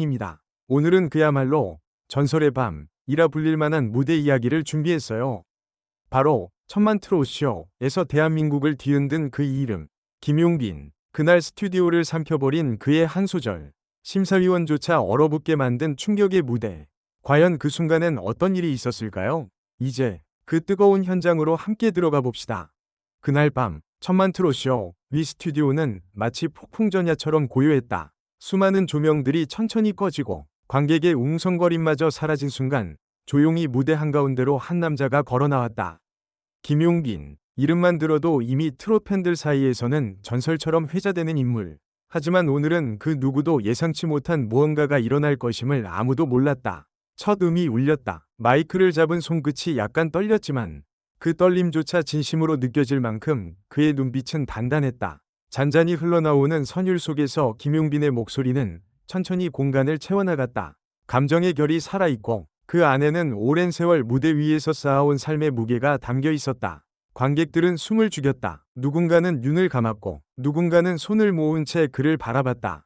입니다. 오늘은 그야말로 전설의 밤이라 불릴 만한 무대 이야기를 준비했어요. 바로 천만 트롯쇼에서 대한민국을 뒤흔든 그 이름 김용빈 그날 스튜디오를 삼켜버린 그의 한 소절 심사위원조차 얼어붙게 만든 충격의 무대 과연 그 순간엔 어떤 일이 있었을까요? 이제 그 뜨거운 현장으로 함께 들어가 봅시다. 그날 밤 천만 트롯쇼 위 스튜디오는 마치 폭풍전야처럼 고요했다. 수많은 조명들이 천천히 꺼지고 관객의 웅성거림마저 사라진 순간 조용히 무대 한가운데로 한 남자가 걸어 나왔다. 김용빈. 이름만 들어도 이미 트롯 팬들 사이에서는 전설처럼 회자되는 인물. 하지만 오늘은 그 누구도 예상치 못한 무언가가 일어날 것임을 아무도 몰랐다. 첫 음이 울렸다. 마이크를 잡은 손끝이 약간 떨렸지만 그 떨림조차 진심으로 느껴질 만큼 그의 눈빛은 단단했다. 잔잔히 흘러나오는 선율 속에서 김용빈의 목소리는 천천히 공간을 채워나갔다. 감정의 결이 살아있고 그 안에는 오랜 세월 무대 위에서 쌓아온 삶의 무게가 담겨 있었다. 관객들은 숨을 죽였다. 누군가는 눈을 감았고 누군가는 손을 모은 채 그를 바라봤다.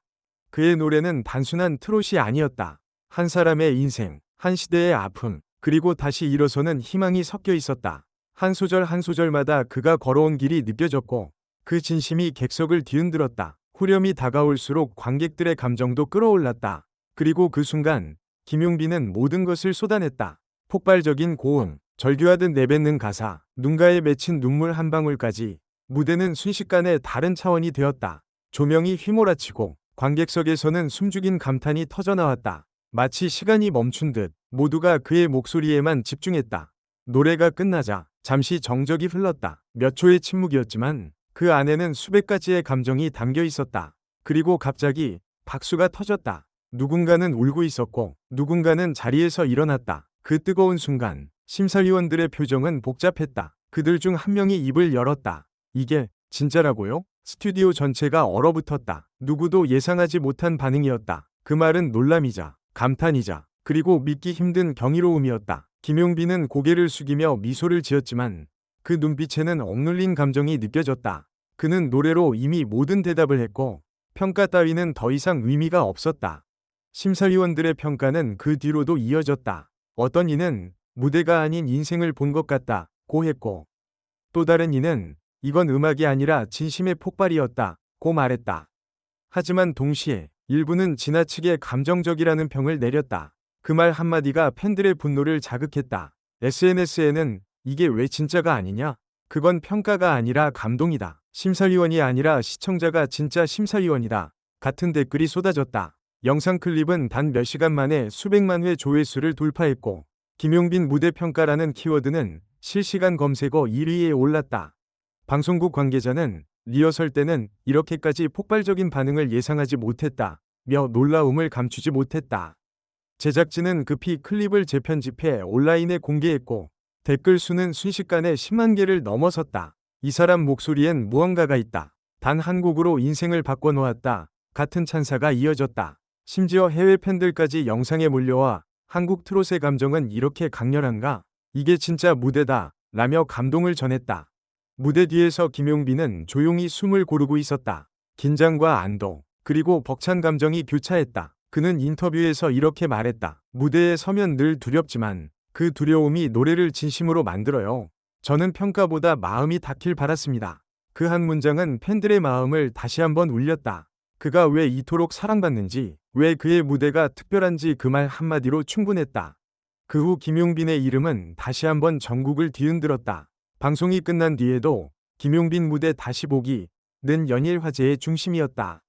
그의 노래는 단순한 트롯이 아니었다. 한 사람의 인생, 한 시대의 아픔, 그리고 다시 일어서는 희망이 섞여 있었다. 한 소절 한 소절마다 그가 걸어온 길이 느껴졌고 그 진심이 객석을 뒤흔들었다. 후렴이 다가올수록 관객들의 감정도 끌어올랐다. 그리고 그 순간 김용빈은 모든 것을 쏟아냈다. 폭발적인 고음, 절규하듯 내뱉는 가사, 눈가에 맺힌 눈물 한 방울까지 무대는 순식간에 다른 차원이 되었다. 조명이 휘몰아치고 관객석에서는 숨죽인 감탄이 터져나왔다. 마치 시간이 멈춘 듯 모두가 그의 목소리에만 집중했다. 노래가 끝나자 잠시 정적이 흘렀다. 몇 초의 침묵이었지만 그 안에는 수백 가지의 감정이 담겨 있었다. 그리고 갑자기 박수가 터졌다. 누군가는 울고 있었고 누군가는 자리에서 일어났다. 그 뜨거운 순간 심사위원들의 표정은 복잡했다. 그들 중 한 명이 입을 열었다. 이게 진짜라고요? 스튜디오 전체가 얼어붙었다. 누구도 예상하지 못한 반응이었다. 그 말은 놀람이자 감탄이자 그리고 믿기 힘든 경이로움이었다. 김용빈은 고개를 숙이며 미소를 지었지만 그 눈빛에는 억눌린 감정이 느껴졌다. 그는 노래로 이미 모든 대답을 했고 평가 따위는 더 이상 의미가 없었다. 심사위원들의 평가는 그 뒤로도 이어졌다. 어떤 이는 무대가 아닌 인생을 본 것 같다 고 했고 또 다른 이는 이건 음악이 아니라 진심의 폭발이었다 고 말했다. 하지만 동시에 일부는 지나치게 감정적이라는 평을 내렸다. 그 말 한마디가 팬들의 분노를 자극했다. SNS에는 이게 왜 진짜가 아니냐? 그건 평가가 아니라 감동이다. 심사위원이 아니라 시청자가 진짜 심사위원이다. 같은 댓글이 쏟아졌다. 영상 클립은 단 몇 시간 만에 수백만 회 조회수를 돌파했고 김용빈 무대 평가라는 키워드는 실시간 검색어 1위에 올랐다. 방송국 관계자는 리허설 때는 이렇게까지 폭발적인 반응을 예상하지 못했다. 며 놀라움을 감추지 못했다. 제작진은 급히 클립을 재편집해 온라인에 공개했고 댓글 수는 순식간에 10만 개를 넘어섰다. 이 사람 목소리엔 무언가가 있다. 단 한 곡으로 인생을 바꿔놓았다. 같은 찬사가 이어졌다. 심지어 해외 팬들까지 영상에 몰려와 한국 트롯의 감정은 이렇게 강렬한가? 이게 진짜 무대다. 라며 감동을 전했다. 무대 뒤에서 김용빈은 조용히 숨을 고르고 있었다. 긴장과 안도, 그리고 벅찬 감정이 교차했다. 그는 인터뷰에서 이렇게 말했다. 무대에 서면 늘 두렵지만 그 두려움이 노래를 진심으로 만들어요. 저는 평가보다 마음이 닿길 바랐습니다. 그 한 문장은 팬들의 마음을 다시 한번 울렸다. 그가 왜 이토록 사랑받는지, 왜 그의 무대가 특별한지 그 말 한마디로 충분했다. 그 후 김용빈의 이름은 다시 한번 전국을 뒤흔들었다. 방송이 끝난 뒤에도 김용빈 무대 다시 보기 는 연일 화제의 중심이었다.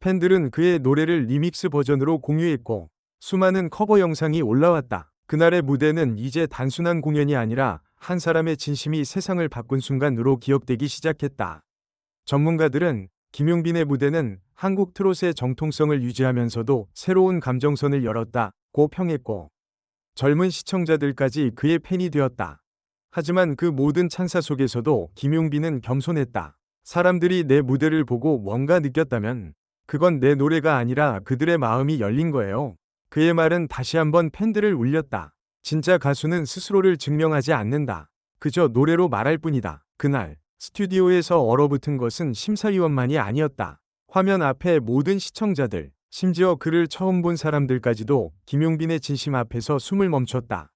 팬들은 그의 노래를 리믹스 버전으로 공유했고 수많은 커버 영상이 올라왔다. 그날의 무대는 이제 단순한 공연이 아니라 한 사람의 진심이 세상을 바꾼 순간으로 기억되기 시작했다. 전문가들은 김용빈의 무대는 한국 트롯의 정통성을 유지하면서도 새로운 감정선을 열었다고 평했고 젊은 시청자들까지 그의 팬이 되었다. 하지만 그 모든 찬사 속에서도 김용빈은 겸손했다. 사람들이 내 무대를 보고 뭔가 느꼈다면 그건 내 노래가 아니라 그들의 마음이 열린 거예요. 그의 말은 다시 한번 팬들을 울렸다. 진짜 가수는 스스로를 증명하지 않는다. 그저 노래로 말할 뿐이다. 그날 스튜디오에서 얼어붙은 것은 심사위원만이 아니었다. 화면 앞에 모든 시청자들, 심지어 그를 처음 본 사람들까지도 김용빈의 진심 앞에서 숨을 멈췄다.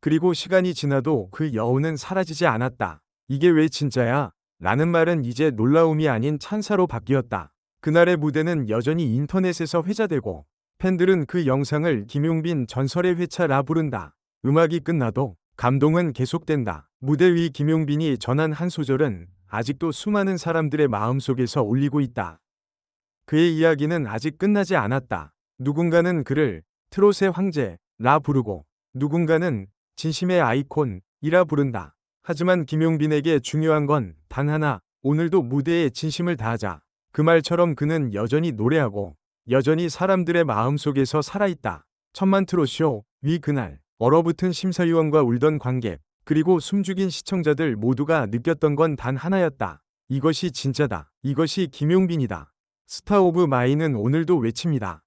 그리고 시간이 지나도 그 여운은 사라지지 않았다. 이게 왜 진짜야? 라는 말은 이제 놀라움이 아닌 찬사로 바뀌었다. 그날의 무대는 여전히 인터넷에서 회자되고 팬들은 그 영상을 김용빈 전설의 회차라 부른다. 음악이 끝나도 감동은 계속된다. 무대 위 김용빈이 전한 한 소절은 아직도 수많은 사람들의 마음속에서 울리고 있다. 그의 이야기는 아직 끝나지 않았다. 누군가는 그를 트롯의 황제라 부르고 누군가는 진심의 아이콘이라 부른다. 하지만 김용빈에게 중요한 건 단 하나, 오늘도 무대에 진심을 다하자. 그 말처럼 그는 여전히 노래하고 여전히 사람들의 마음속에서 살아있다. 천만 트롯쇼 위 그날 얼어붙은 심사위원과 울던 관객 그리고 숨죽인 시청자들 모두가 느꼈던 건 단 하나였다. 이것이 진짜다. 이것이 김용빈이다. 스타 오브 마이는 오늘도 외칩니다.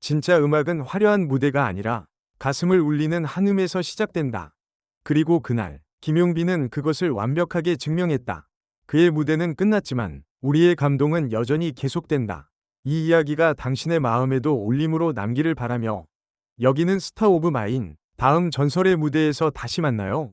진짜 음악은 화려한 무대가 아니라 가슴을 울리는 한음에서 시작된다. 그리고 그날 김용빈은 그것을 완벽하게 증명했다. 그의 무대는 끝났지만 우리의 감동은 여전히 계속된다. 이 이야기가 당신의 마음에도 울림으로 남기를 바라며 여기는 스타 오브 마인 다음 전설의 무대에서 다시 만나요.